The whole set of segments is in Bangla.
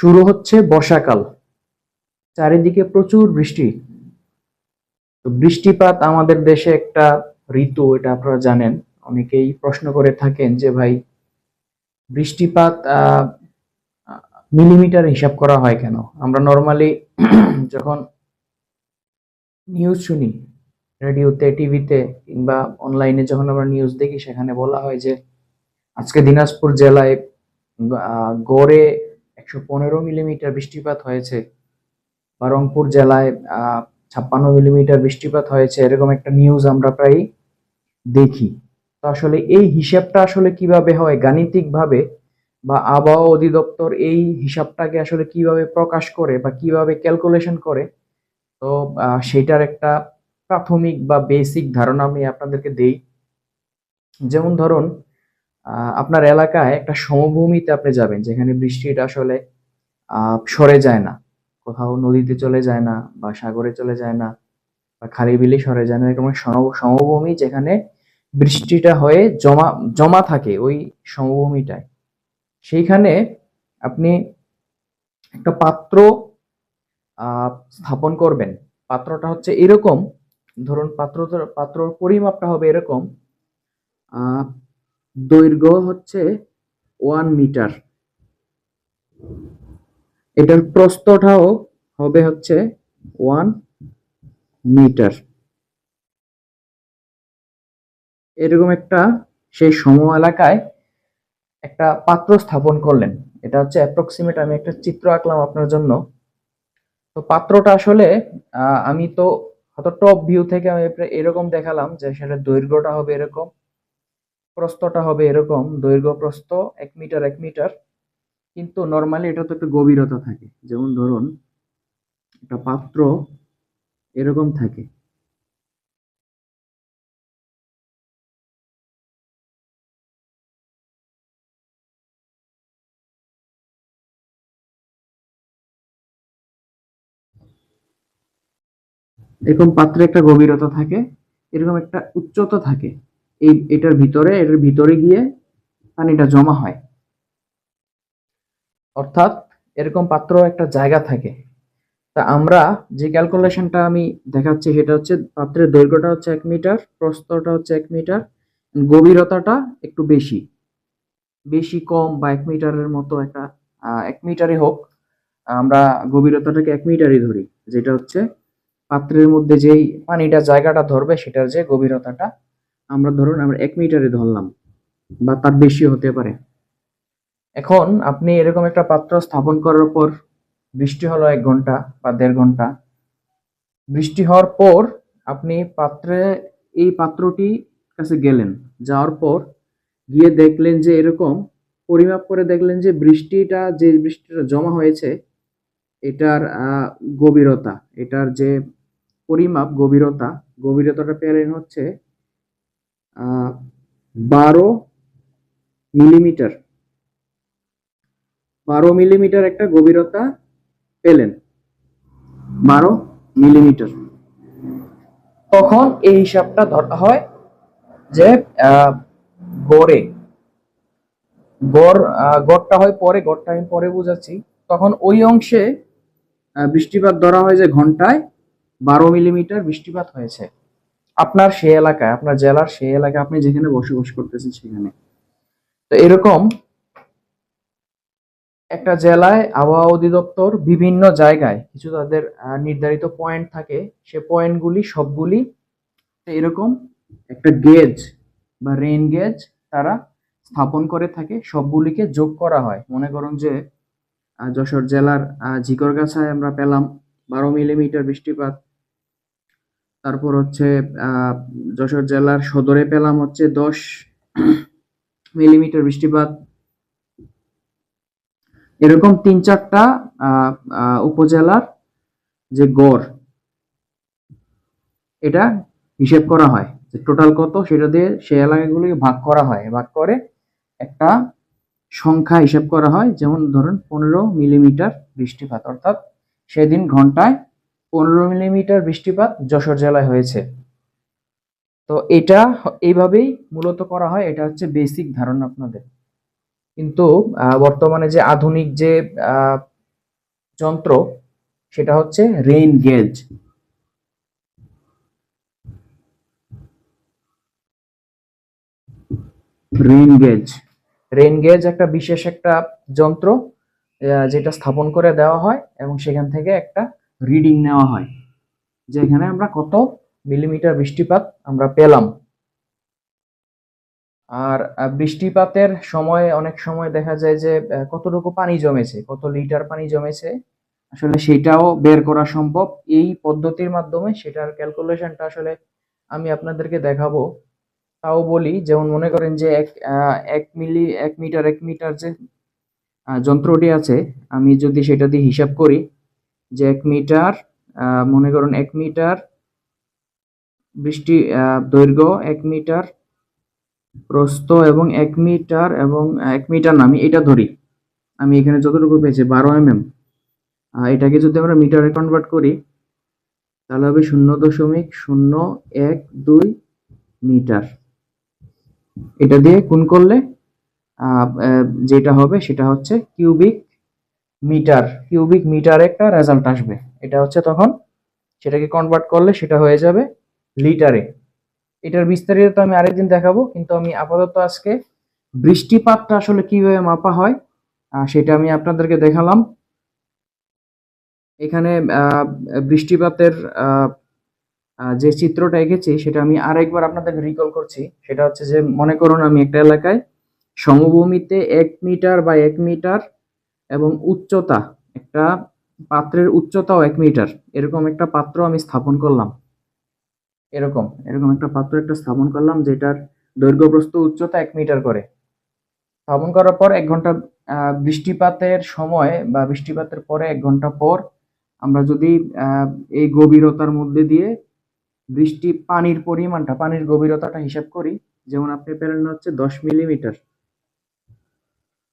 শুরু হচ্ছে বর্ষাকাল। চারিদিকে প্রচুর বৃষ্টি। তো বৃষ্টিপাত আমাদের দেশে একটা ঋতু, এটা আপনারা জানেন। অনেকেই প্রশ্ন করে থাকেন যে, ভাই, বৃষ্টিপাত মিলিমিটার হিসাব করা হয় কেন? আমরা নর্মালি যখন নিউজ শুনি, রেডিওতে, টিভিতে কিংবা অনলাইনে যখন আমরা নিউজ দেখি, সেখানে বলা হয় যে, আজকে দিনাজপুর জেলায় গড়ে একশো পনেরো মিলিমিটার বৃষ্টিপাত হয়েছে। বা রংপুর জেলায় ছাপ্পান্ন মিলিমিটার বৃষ্টিপাত হয়েছে। এরকম একটা নিউজ আমরা প্রায় দেখি। তো আসলে এই হিসাবটা আসলে কীভাবে হয়? গাণিতিক ভাবে বা আবহাওয়া অধিদপ্তর এই হিসাবটাকে আসলে কীভাবে প্রকাশ করে বা কীভাবে ক্যালকুলেশন করে? তো সেটার একটা প্রাথমিক বা বেসিক ধারণা আমি আপনাদেরকে দেই। যেমন ধরুন আপনার এলাকায় একটা সমভূমিতে আপনি যাবেন, যেখানে বৃষ্টিটা আসলে সরে যায় না। কোথাও নদীতে চলে যায় না বা সাগরে চলে যায় না বা খালি বিলে সরে যায় না, এরকম সম- সমভূমি যেখানে বৃষ্টিটা হয়ে জমা জমা থাকে ওই সমভূমিটায়। সেইখানে আপনি একটা পাত্র স্থাপন করবেন। পাত্রটা হচ্ছে এরকম, ধরুন পাত্র, পাত্রর পরিমাপটা হবে এরকম দৈর্ঘ্য হচ্ছে ওয়ান মিটার। এটার প্রস্থটাও হবে হচ্ছে ওয়ান মিটার। এরকম একটা সেই সম এলাকায় একটা পাত্র স্থাপন করলেন। এটা হচ্ছে অ্যাপ্রক্সিমেট আমি একটা চিত্র আঁকলাম আপনার জন্য। তো পাত্রটা আসলে আমি তো হয়তো টপ ভিউ থেকে আমি এরকম দেখালাম যে সেটা দৈর্ঘ্যটা হবে এরকম। প্রস্থটা হবে এরকম, দৈর্ঘ্য প্রস্থ এক মিটার এক মিটার। কিন্তু নর্মালি এটা তো একটু গভীরতা থাকে। যেমন ধরুন, একটা পাত্র এরকম থাকে। এরকম পাত্রে একটা গভীরতা থাকে, এরকম একটা উচ্চতা থাকে। এই, এটার ভিতরে এটার ভিতরে গিয়ে পানিটা জমা হয়। অর্থাৎ এরকম পাত্র একটা জায়গা থাকে। তা আমরা যে ক্যালকুলেশনটা আমি দেখাচ্ছি, সেটা হচ্ছে পাত্রের দৈর্ঘ্যটা হচ্ছে এক মিটার প্রস্থটা হচ্ছে এক মিটার গভীরতাটা একটু বেশি। বেশি কম বা এক মিটারের মতো একটা এক মিটারই হোক, আমরা গভীরতাটাকে এক মিটারই ধরি, যেটা হচ্ছে পাত্রের মধ্যে যেই পানিটা জায়গাটা ধরবে, সেটার যে গভীরতাটা আমরা ধরুন আমরা এক মিটারে ধরলাম, বা তার বেশি হতে পারে। এখন আপনি এরকম একটা পাত্র স্থাপন করার পর বৃষ্টি হলো এক ঘণ্টা বা দেড় ঘণ্টা। বৃষ্টি হওয়ার পর আপনি পাত্রে, এই পাত্রটি কাছে গেলেন। যাওয়ার পর গিয়ে দেখলেন যে এরকম পরিমাপ করে দেখলেন যে বৃষ্টিটা যে বৃষ্টিটা জমা হয়েছে, এটার গভীরতা, এটার যে পরিমাপ, গভীরতা, গভীরতাটা পেলেন হচ্ছে বারো মিলিমিটার। বারো মিলিমিটার একটা গভীরতা পেলেন। বারো মিলিমিটার। তখন এই হিসাবটা ধরা হয় যে গড়ে। গড় গড়টা হয় পরে, গড়টা আমি পরে বুঝাচ্ছি। তখন ওই অংশে বৃষ্টিপাত ধরা হয় যে ঘন্টায় বারো মিলিমিটার বৃষ্টিপাত হয়েছে। আপনার সেই এলাকায় আপনার জেলার সেই এলাকায় আপনি যেখানে বসবাস করতেছেন সেখানে। তো এরকম একটা জেলায় আবহাওয়া অধিদপ্তর বিভিন্ন জায়গায় কিছু তাদের নির্ধারিত পয়েন্ট থাকে। সে পয়েন্টগুলি সবগুলি এরকম একটা গেজ বা রেইন গেজ তারা স্থাপন করে থাকে। সবগুলিকে যোগ করা হয়। মনে করুন যে যশোর জেলার আহ, ঝিকরগাছায় আমরা পেলাম বারো মিলিমিটার বৃষ্টিপাত। তারপর হচ্ছে যশোর জেলার সদরে পেলাম হচ্ছে দশ মিলিমিটার বৃষ্টিপাত। এরকম তিন চারটা উপজেলার যে গড়, এটা হিসেব করা হয় যে টোটাল কত, সেটা দিয়ে সেই এলাকাগুলিকে ভাগ করা হয়। ভাগ করে একটা সংখ্যা হিসেব করা হয়, যেমন ধরুন পনেরো মিলিমিটার বৃষ্টিপাত। অর্থাৎ সেদিন ঘন্টায় পনেরো মিলিমিটার বৃষ্টিপাত যশোর জেলায় হয়েছে। তো এটা এইভাবেই মূলত করা হয়, এটা হচ্ছে বেসিক ধারণা আপনাদের। কিন্তু বর্তমানে যে আধুনিক যে যন্ত্র, সেটা হচ্ছে rain gauge rain gauge rain gauge একটা বিশেষ একটা যন্ত্র যেটা স্থাপন করে দেওয়া হয় এবং সেখান থেকে একটা রিডিং নেওয়া হয়, যেখানে আমরা কত মিলিমিটার বৃষ্টিপাত আমরা পেলাম। আর বৃষ্টিপাতের সময় অনেক সময় দেখা যায় যে কতটুকু পানি জমেছে, কত লিটার পানি জমেছে, আসলে সেটাও বের করা সম্ভব। এই পদ্ধতির মাধ্যমে সেটার ক্যালকুলেশনটা আসলে আমি আপনাদেরকে দেখাবো। তাও বলি, যেমন মনে করেন যে এক এক মিলি এক মিটার এক মিটার যে যন্ত্রটি আছে, আমি যদি সেটা দিয়ে হিসাব করি যে এক মিটার মনে করুন এক মিটার, বৃষ্টি দৈর্ঘ্য এক মিটার, প্রস্থ এবং এক মিটার এবং এক মিটার না, আমি এটা ধরি। আমি এখানে যতটুকু পেয়েছি, বারো এম এম এটাকে যদি আমরা মিটারে কনভার্ট করি, তাহলে হবে শূন্য দশমিক শূন্য এক দুই মিটার। এটা দিয়ে গুণ করলে যেটা হবে সেটা হচ্ছে কিউবিক মিটার কিউবিক মিটার একটা রেজাল্ট আসবে। এটা হচ্ছে তখন সেটাকে কনভার্ট করলে সেটা হয়ে যাবে লিটারে এটার বিস্তারিত তো আমি আরেকদিন দেখাবো, কিন্তু আমি আপাতত আজকে বৃষ্টিপাতটা আসলে কীভাবে মাপা হয় সেটা আমি আপনাদেরকে দেখালাম। এখানে বৃষ্টিপাতের যে চিত্রটা এঁকেছি, সেটা আমি আরেকবার আপনাদেরকে রিকল করছি। সেটা হচ্ছে যে, মনে করুন আমি একটা এলাকায় সমভূমিতে এক মিটার বা এক মিটার এবং উচ্চতা, একটা পাত্রের উচ্চতাও এক মিটার। এরকম একটা পাত্র আমি স্থাপন করলাম। এরকম এরকম একটা পাত্র একটা স্থাপন করলাম যেটার দৈর্ঘ্য প্রস্থ উচ্চতা এক মিটার করে। স্থাপন করার পর এক ঘণ্টা বৃষ্টিপাতের সময় বা বৃষ্টিপাতের পরে এক ঘণ্টা পর আমরা যদি এই গভীরতার মধ্যে দিয়ে বৃষ্টি পানির পরিমাণটা, পানির গভীরতাটা হিসাব করি, যেমন আপনি পেলেন হচ্ছে দশ মিলিমিটার।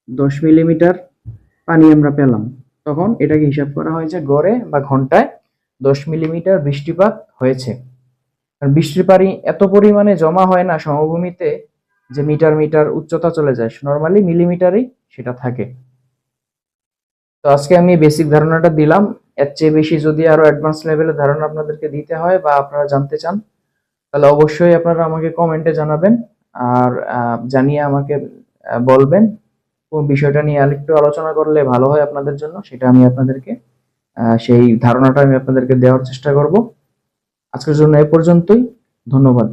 দশ মিলিমিটার পানি আমরা পেলাম। তখন এটাকে হিসাব করা হয় যে গড়ে বা ঘন্টায় দশ মিলিমিটার বৃষ্টিপাত হয়েছে। কারণ বৃষ্টির পানি এত পরিমাণে জমা হয় না, সমভূমিতে যে মিটার মিটার উচ্চতা চলে যায় নর্মালি মিলিমিটারেই সেটা থাকে। তো আজকে আমি বেসিক ধারণাটা দিলাম। এর চেয়ে বেশি যদি আরও অ্যাডভান্স লেভেলের ধারণা আপনাদেরকে দিতে হয় বা আপনারা জানতে চান, তাহলে অবশ্যই আপনারা আমাকে কমেন্টে জানাবেন। আর জানিয়ে আমাকে বলবেন। বিষয়টা নিয়ে আরেকটু আলোচনা করলে ভালো হয় আপনাদের জন্য, সেটা আমি আপনাদেরকে সেই ধারণাটা আমি আপনাদেরকে দেওয়ার চেষ্টা করব। আজকের জন্য এ পর্যন্তই, ধন্যবাদ।